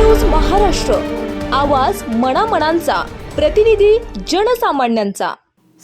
News Maharashtra. आवाज मनामनांचा. प्रतिनिधी जनसामान्यांचा.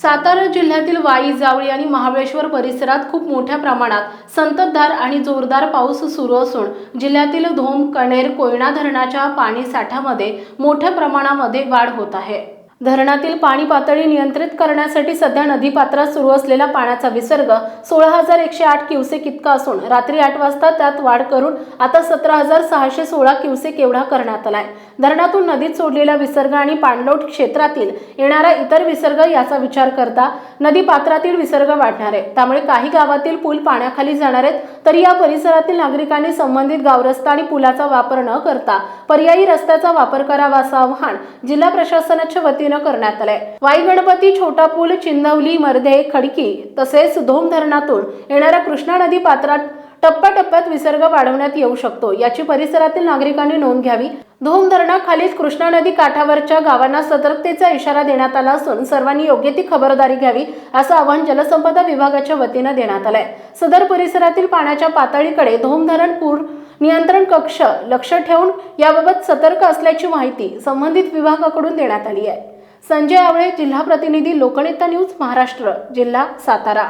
सातारा जिल्ह्यातील वाई जावळी आणि महाबळेश्वर परिसरात खूप मोठ्या प्रमाणात संततधार आणि जोरदार पाऊस सुरू असून जिल्ह्यातील धोम कणेर कोयना धरणाच्या पाणी साठ्यामध्ये मोठ्या प्रमाणामध्ये वाढ होत आहे. धरणातील पाणी पातळी नियंत्रित करण्यासाठी सध्या नदीपात्रात सुरू असलेला पाण्याचा विसर्ग सोळा हजार एकशे आठ क्युसेक इतका असून रात्री आठ वाजता त्यात वाढ करून आता सतरा हजार सहाशे सोळा क्युसेक एवढा करण्यात आलाय. धरणातून नदीत सोडलेला विसर्ग आणि पाणलोट क्षेत्रातील येणारा इतर विसर्ग याचा विचार करता नदीपात्रातील विसर्ग वाढणार आहे. त्यामुळे काही गावातील पूल पाण्याखाली जाणार आहेत. तरी या परिसरातील नागरिकांनी संबंधित गावरस्ता आणि पुलाचा वापर न करता पर्यायी रस्त्याचा वापर करावा असं आव्हान जिल्हा प्रशासनाच्या वतीनं करण्यात आलंय. वाई गणपती छोटा पूल चिंदवली मर्धे खडकी तसेच धोम धरणातून येणाऱ्या कृष्णा नदी पात्रात टप्प्याटप्प्यात विसर्ग वाढवण्यात येऊ शकतो. याची परिसरातील नागरिकांनी नोंद घ्यावी. धोम धरणाखालील कृष्णा नदी काठावरच्या गावांना सतर्कतेचा इशारा देण्यात आला असून सर्वांनी योग्य ती खबरदारी घ्यावी असं आवाहन जलसंपदा विभागाच्या वतीनं देण्यात आलंय. सदर परिसरातील पाण्याच्या पातळीकडे धोम धरण पूर नियंत्रण कक्ष लक्ष ठेवून याबाबत सतर्क असल्याची माहिती संबंधित विभागाकडून देण्यात आली आहे. संजय आवळे जिल्हा प्रतिनिधी लोकनेता न्यूज महाराष्ट्र जिल्हा सातारा.